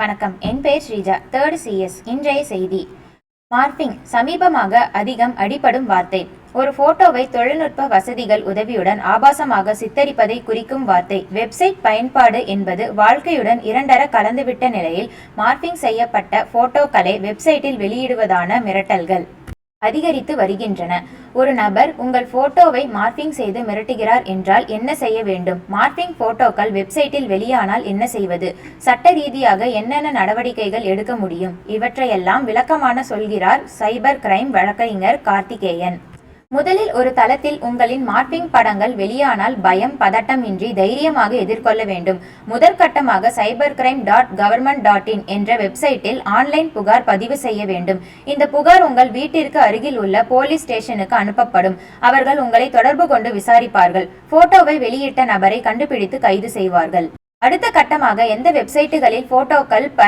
வணக்கம். என் பெயர் Sreeja. Third CS இன்றைய செய்தி. மார்பிங். சமீபமாக அதிகம் அடிபடும் வார்த்தை. ஒரு போட்டோவை தொழில்நுட்ப வசதிகள் உதவியுடன் ஆபாசமாக சித்தரிப்பதை குறிக்கும் வார்த்தை. வெப்சைட் பயன்பாடு என்பது வாழ்க்கையுடன் இரண்டர கலந்துவிட்ட நிலையில் மார்பிங் செய்யப்பட்ட போட்டோக்களை வெப்சைட்டில் வெளியிடுவதான மிரட்டல்கள். அதிகரித்து வருகின்றன. ஒரு நபர் உங்கள் போட்டோவை மார்பிங் செய்து மிரட்டுகிறார் என்றால் என்ன செய்ய வேண்டும்? மார்பிங் போட்டோக்கள் வெப்சைட்டில் வெளியானால் என்ன செய்வது? சட்ட ரீதியாக என்னென்ன நடவடிக்கைகள் எடுக்க முடியும்? இவற்றையெல்லாம் விளக்கமான சொல்கிறார் சைபர் கிரைம் வழக்கறிஞர் கார்த்திகேயன். முதலில் ஒரு தளத்தில் உங்களின் மார்பிங் படங்கள் வெளியானால் பயம் பதட்டம் இன்றி தைரியமாக எதிர்கொள்ள வேண்டும். முதற்கட்டமாக cyber crime dot government dot in என்ற வெப்சைட்டில் ஆன்லைன் புகார் பதிவு செய்ய வேண்டும். இந்த புகார் உங்கள் வீட்டிற்கு அருகில் உள்ள போலீஸ் ஸ்டேஷனுக்கு அனுப்பப்படும். அவர்கள் உங்களை தொடர்பு கொண்டு விசாரிப்பார்கள். போட்டோவை வெளியிட்ட நபரை கண்டுபிடித்து கைது செய்வார்கள். அடுத்த கட்டமாக எந்த வெப்சைட்டுகளில் போட்டோக்கள் ப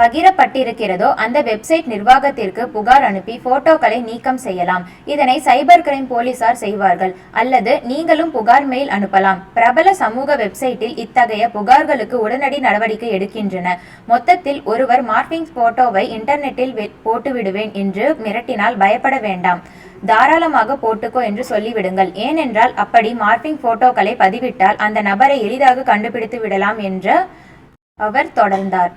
பகிரப்பட்டிருக்கிறதோ அந்த வெப்சைட் நிர்வாகத்திற்கு புகார் அனுப்பி போட்டோக்களை நீக்கம் செய்யலாம். இதனை சைபர் கிரைம் போலீசார் செய்வார்கள். அல்லது நீங்களும் புகார் மெயில் அனுப்பலாம். பிரபல சமூக வெப்சைட்டில் இத்தகைய புகார்களுக்கு உடனடி நடவடிக்கை எடுக்கின்றன. மொத்தத்தில் ஒருவர் மார்பிங் போட்டோவை இன்டர்நெட்டில் போட்டுவிடுவேன் என்று மிரட்டினால் பயப்பட வேண்டாம். தாராளமாக போட்டுக்கோ என்று சொல்லிவிடுங்கள். ஏனென்றால் அப்படி மார்பிங் போட்டோக்களை பதிவிட்டால் அந்த நபரை எளிதாக கண்டுபிடித்து விடலாம் என்று அவர் தொடர்ந்தார்.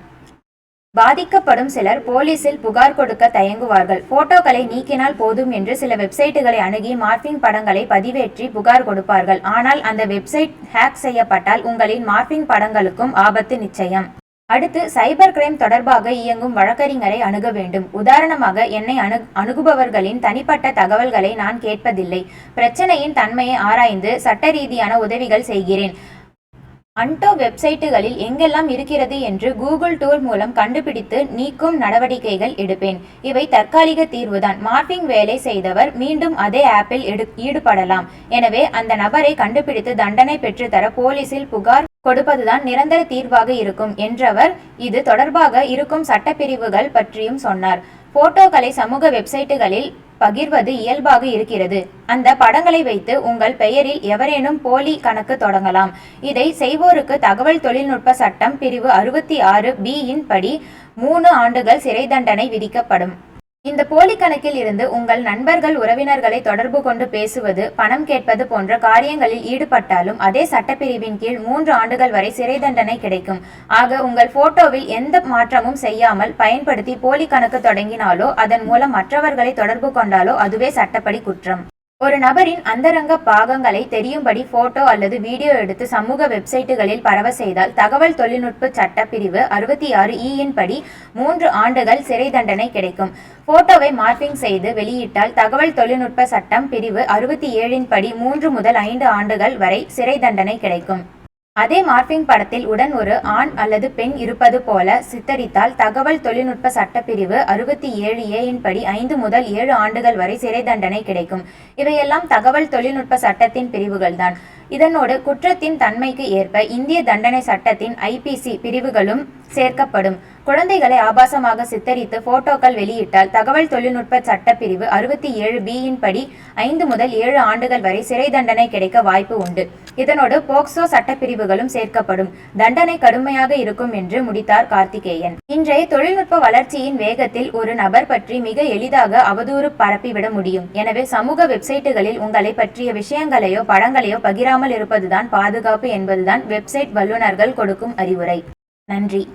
பாதிக்கப்படும் சிலர் போலீசில் புகார் கொடுக்க தயங்குவார்கள். போட்டோக்களை நீக்கினால் போதும் என்று சில வெப்சைட்டுகளை அணுகி மார்பிங் படங்களை பதிவேற்றி புகார் கொடுப்பார்கள். ஆனால் அந்த வெப்சைட் ஹேக் செய்யப்பட்டால் உங்களின் மார்பிங் படங்களுக்கும் ஆபத்து நிச்சயம். அடுத்து சைபர் கிரைம் தொடர்பாக இயங்கும் வழக்கறிஞரை அணுக வேண்டும். உதாரணமாக என்னை அணு அணுகுபவர்களின் தனிப்பட்ட தகவல்களை நான் கேட்பதில்லை. பிரச்சனையின் தன்மையை ஆராய்ந்து சட்ட ரீதியான உதவிகள் செய்கிறேன். அன்டோ வெப்சைட்டுகளில் எங்கெல்லாம் இருக்கிறது என்று கூகுள் டூர் மூலம் கண்டுபிடித்து நீக்கும் நடவடிக்கைகள் எடுப்பேன். இவை தற்காலிக தீர்வுதான். மார்பிங் வேலை செய்தவர் மீண்டும் அதே ஆப்பில் எடு ஈடுபடலாம். எனவே அந்த நபரை கண்டுபிடித்து தண்டனை பெற்றுத்தர போலீசில் புகார் கொடுப்பதுதான் நிரந்தர தீர்வாக இருக்கும் என்றவர் இது தொடர்பாக இருக்கும் சட்டப்பிரிவுகள் பற்றியும் சொன்னார். போட்டோக்களை சமூக வெப்சைட்டுகளில் பகிர்வது இயல்பாக இருக்கிறது. அந்த படங்களை வைத்து உங்கள் பெயரில் எவரேனும் போலி கணக்கு தொடங்கலாம். இதை செய்வோருக்கு தகவல் தொழில்நுட்ப சட்டம் பிரிவு அறுபத்தி ஆறு பி இன் படி மூணு ஆண்டுகள் சிறை தண்டனை விதிக்கப்படும். இந்த போலி கணக்கில் இருந்து உங்கள் நண்பர்கள் உறவினர்களை தொடர்பு கொண்டு பேசுவது பணம் கேட்பது போன்ற காரியங்களில் ஈடுபட்டாலும் அதே சட்டப்பிரிவின் கீழ் மூன்று ஆண்டுகள் வரை சிறை தண்டனை கிடைக்கும். ஆக உங்கள் போட்டோவில் எந்த மாற்றமும் செய்யாமல் பயன்படுத்தி போலி கணக்கு தொடங்கினாலோ அதன் மூலம் மற்றவர்களை தொடர்பு கொண்டாலோ அதுவே சட்டப்படி குற்றம். ஒரு நபரின் அந்தரங்க பாகங்களை தெரியும்படி போட்டோ அல்லது வீடியோ எடுத்து சமூக வெப்சைட்டுகளில் பரவ செய்தால் தகவல் தொழில்நுட்ப சட்ட பிரிவு அறுபத்தி ஆறு e இயின் படி மூன்று ஆண்டுகள் சிறை தண்டனை கிடைக்கும். போட்டோவை மார்பிங் செய்து வெளியிட்டால் தகவல் தொழில்நுட்ப சட்டம் பிரிவு அறுபத்தி ஏழின் படி மூன்று முதல் ஐந்து ஆண்டுகள் வரை சிறை தண்டனை கிடைக்கும். அதே மார்பிங் படத்தில் உடன் ஒரு ஆண் அல்லது பெண் இருப்பது போல சித்தரித்தால் தகவல் தொழில்நுட்ப சட்டப்பிரிவு அறுபத்தி ஏழு ஏயின் படி ஐந்து முதல் ஏழு ஆண்டுகள் வரை சிறை தண்டனை கிடைக்கும். இவையெல்லாம் தகவல் தொழில்நுட்ப சட்டத்தின் பிரிவுகள்தான். இதனோடு குற்றத்தின் தன்மைக்கு ஏற்ப இந்திய தண்டனை சட்டத்தின் ஐபிசி பிரிவுகளும் சேர்க்கப்படும். குழந்தைகளை ஆபாசமாக சித்தரித்து போட்டோக்கள் வெளியிட்டால் தகவல் தொழில்நுட்ப சட்டப்பிரிவு அறுபத்தி ஏழு பியின் படி ஐந்து முதல் ஏழு ஆண்டுகள் வரை சிறை தண்டனை கிடைக்க வாய்ப்பு உண்டு. இதனோடு போக்சோ சட்டப்பிரிவுகளும் சேர்க்கப்படும். தண்டனை கடுமையாக இருக்கும் என்று முடித்தார் கார்த்திகேயன். இன்றைய தொழில்நுட்ப வளர்ச்சியின் வேகத்தில் ஒரு நபர் பற்றி மிக எளிதாக அவதூறு பரப்பிவிட முடியும். எனவே சமூக வெப்சைட்டுகளில் உங்களை பற்றிய விஷயங்களையோ படங்களையோ பகிராமல் இருப்பதுதான் பாதுகாப்பு என்பதுதான் வெப்சைட் வல்லுநர்கள் கொடுக்கும் அறிவுரை. நன்றி.